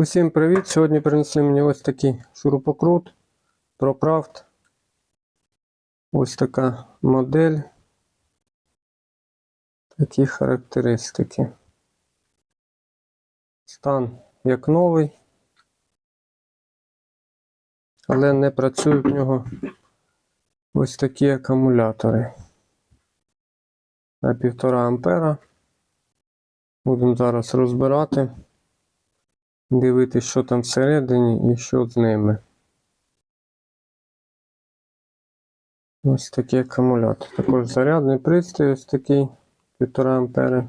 Усім привіт! Сьогодні принесли мені ось такий шурупокрут ProCraft. Ось така модель. Такі характеристики. Стан як новий. Але не працюють в нього ось такі акумулятори. На 1,5 ампера. Будемо зараз розбирати дивитися, що там всередині і що з ними. Ось такий акумулятор. Також зарядний пристрій ось такий 1,5 ампери.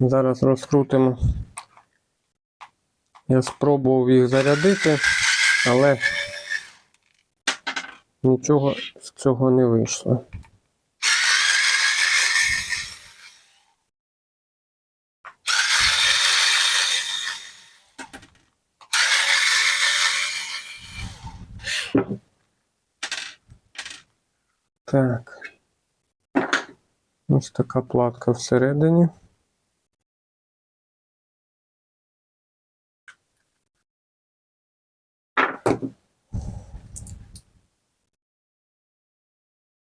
Зараз розкрутимо. Я спробував їх зарядити, але нічого з цього не вийшло. Так. Ось така платка всередині.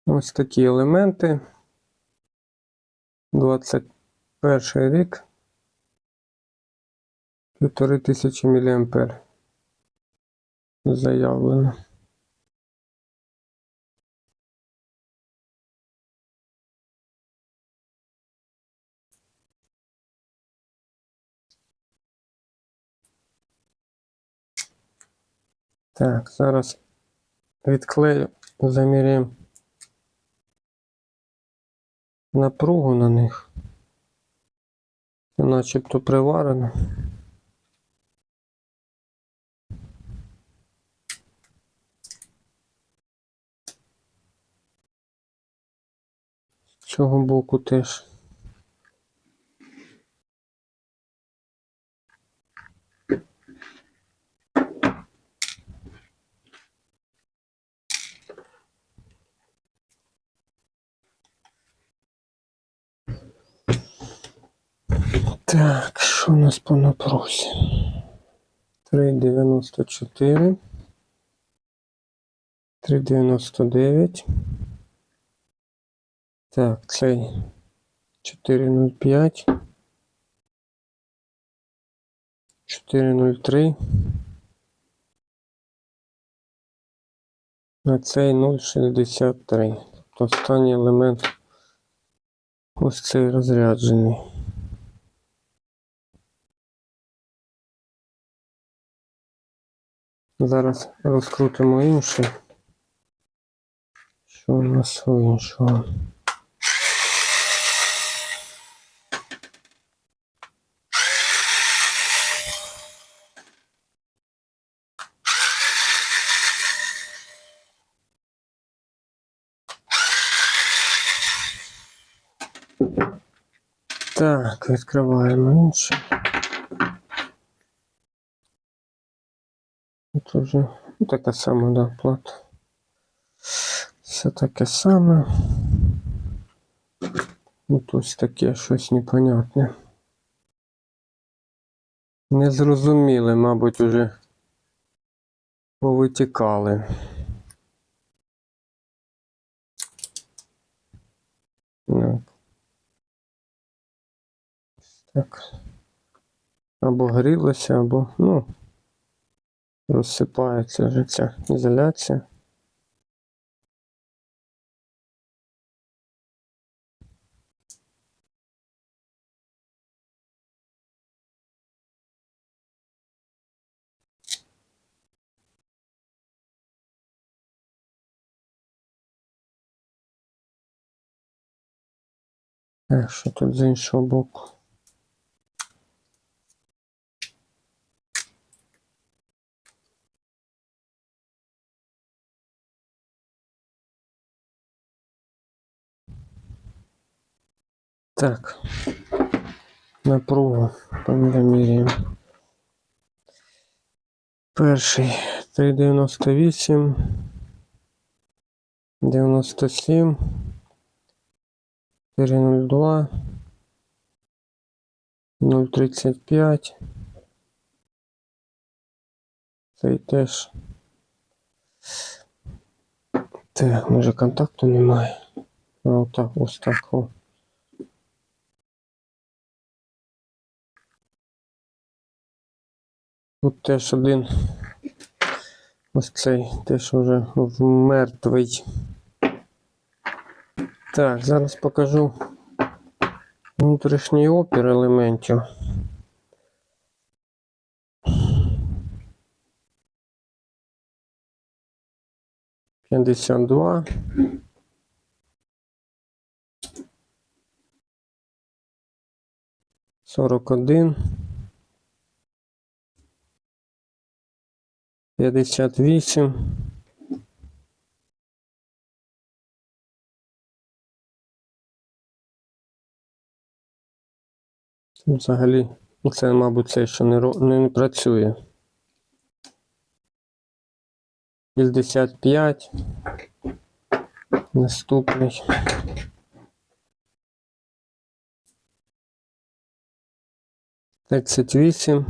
Ось такі елементи. 21 рік. Півтори тисячі міліампер. Заявлено. Так, зараз відклею, заміряємо напругу на них. Начебто приварено. З цього боку теж. Так, що у нас по напрузі? 3,94. 3,99. Так, цей 4,05. 4,03. А цей 0,63. Тобто останній елемент ось цей розряджений. Зараз розкрутимо інший. Що у нас у іншого? Так, відкриваємо інший. Тут вже ну, така сама, да, плата. Все таке саме. Тут ось таке щось непонятне. Незрозуміле, мабуть, уже повитікали. Ну. Так. Або грілося, або, ну, розсипається вже ця ізоляція. Так, що тут з іншого боку? Так. Напругу поміряємо. Перший 3,98. 97. 4,02. 0,35. Цей теж. Так, може контакту немає. А, отак, ось так. О. Тут теж один. Ось цей теж вже мертвий. Так, зараз покажу внутрішній опір елементів. П'ятдесят два. Сорок один. П'ятдесят вісім. Це Взагалі, це, мабуть, це ще не, не, не працює. 65. Наступний. Тридцять вісім.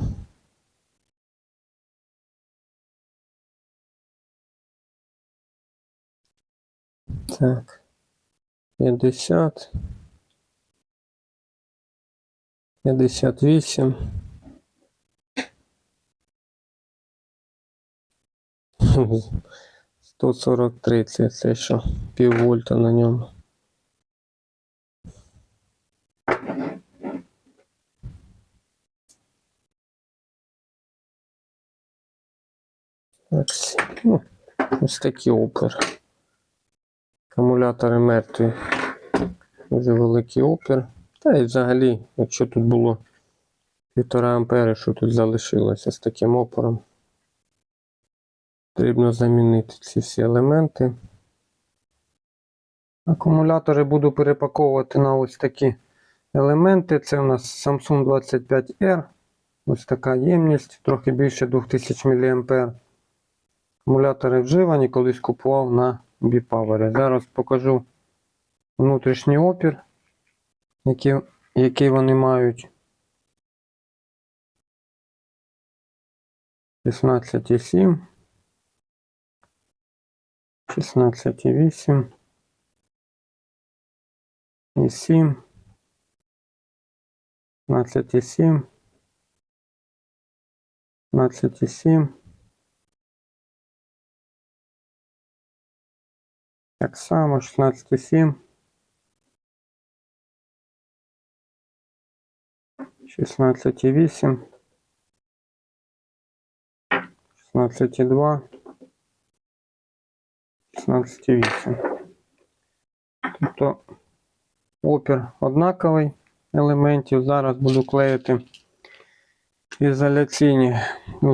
Так. П'ятдесят. П'ятдесят вісім. Сто сорок три, це те, що піввольта на ньому. Ось, ну, ось такий опір. Акумулятори мертві. Дуже великий опір. Та і взагалі, якщо тут було півтора ампери, що тут залишилося з таким опором. Потрібно замінити ці всі елементи. Акумулятори буду перепаковувати на ось такі елементи. Це у нас Samsung 25R. Ось така ємність, трохи більше 2000 мА. Акумулятори вживані, колись купував на Bipower. Зараз покажу внутрішній опір, який, який вони мають. 16,7. 16,8 і 7, 15,7, 15,7. Так само 16,7. 16,8. 16,2. 16,8. Тобто опір однаковий елементів. Зараз буду клеїти ізоляційні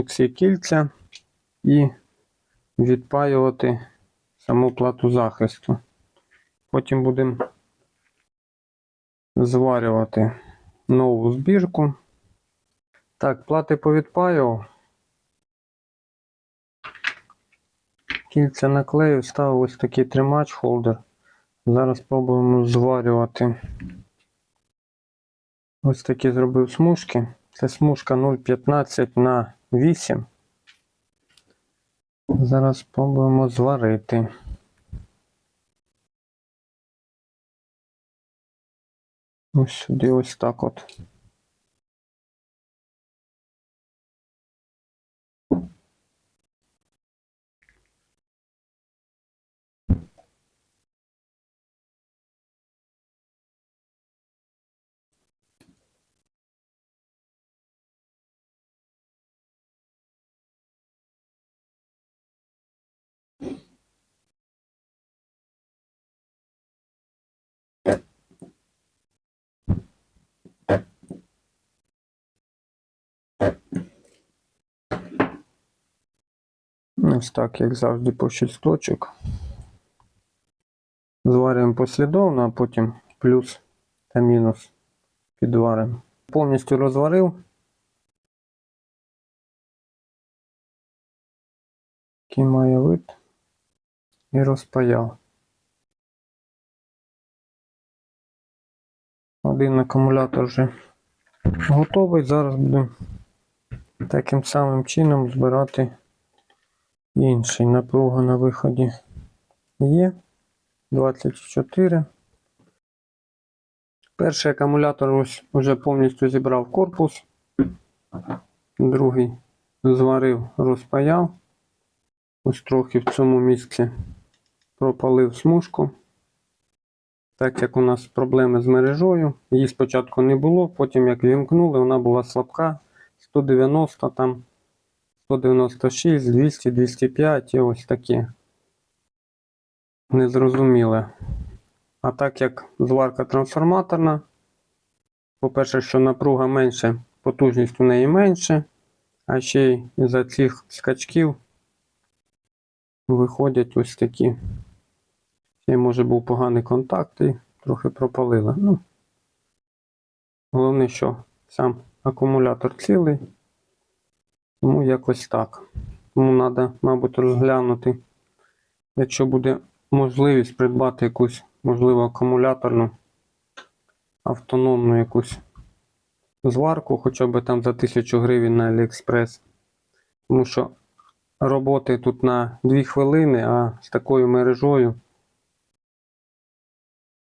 ці кільця і відпаювати саму плату захисту. Потім будемо зварювати нову збірку. Так, плати повідпаював. Кільця наклею, ставив ось такий тримач холдер. Зараз спробуємо зварювати. Ось такі зробив смужки. Це смужка 0,15 на 8. Зараз спробуємо зварити. Ось сюди ось так от. Ось так, як завжди, по 6 точок. Зварюємо послідовно, а потім плюс та мінус підваримо. Повністю розварив. Який має вид. І розпаяв. Один акумулятор вже готовий. Зараз будемо таким самим чином збирати Інший напруга на виході є. 24. Перший акумулятор ось вже повністю зібрав корпус. Другий зварив, розпаяв. Ось трохи в цьому місці пропалив смужку. Так як у нас проблеми з мережою, її спочатку не було, потім як вімкнули, вона була слабка. 190 там, 196, 200, 205 і ось такі. Незрозуміле. А так як зварка трансформаторна, по-перше, що напруга менше, потужність у неї менше, а ще й із-за цих скачків виходять ось такі. Ще може був поганий контакт і трохи пропалила. Ну, головне, що сам акумулятор цілий, тому якось так. Тому треба, мабуть, розглянути, якщо буде можливість придбати якусь, можливо, акумуляторну автономну якусь зварку, хоча б там за 1000 гривень на AliExpress. Тому що роботи тут на 2 хвилини, а з такою мережою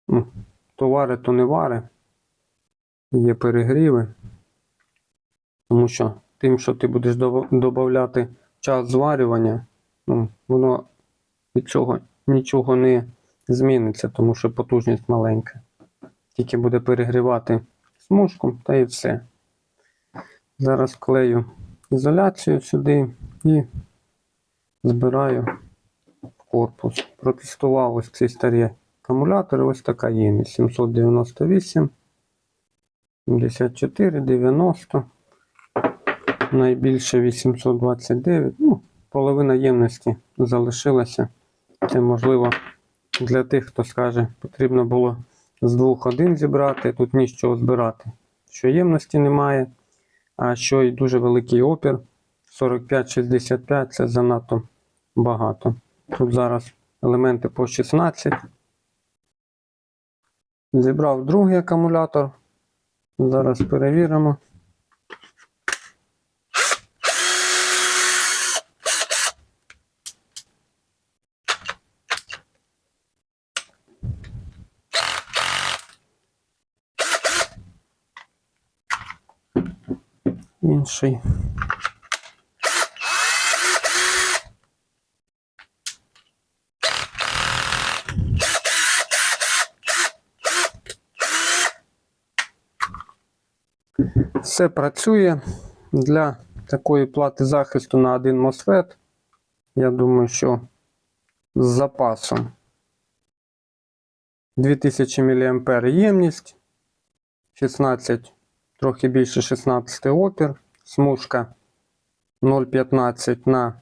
ну, то вари, то не вари. Є перегріви. Тому що тим, що ти будеш додати час зварювання, ну, воно від цього нічого не зміниться, тому що потужність маленька. Тільки буде перегрівати смужку та і все. Зараз клею ізоляцію сюди і збираю корпус. Протестував ось ці старі акумулятори, ось така ємність 798, 74, 90, найбільше 829. Ну, половина ємності залишилася. Це можливо для тих, хто скаже, потрібно було з двох один зібрати, тут нічого збирати. Що ємності немає, а що і дуже великий опір. 45-65 це занадто багато. Тут зараз елементи по 16. Зібрав другий акумулятор. Зараз перевіримо. Інший. Все працює для такої плати захисту на один MOSFET. Я думаю, що з запасом 2000 мА ємність, 16, трохи більше 16 опір, смужка 0,15 на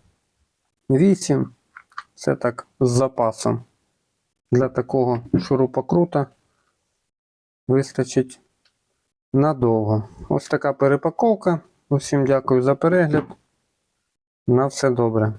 8. Це так з запасом. Для такого шурупокрута вистачить надовго. Ось така перепаковка. Усім дякую за перегляд. На все добре.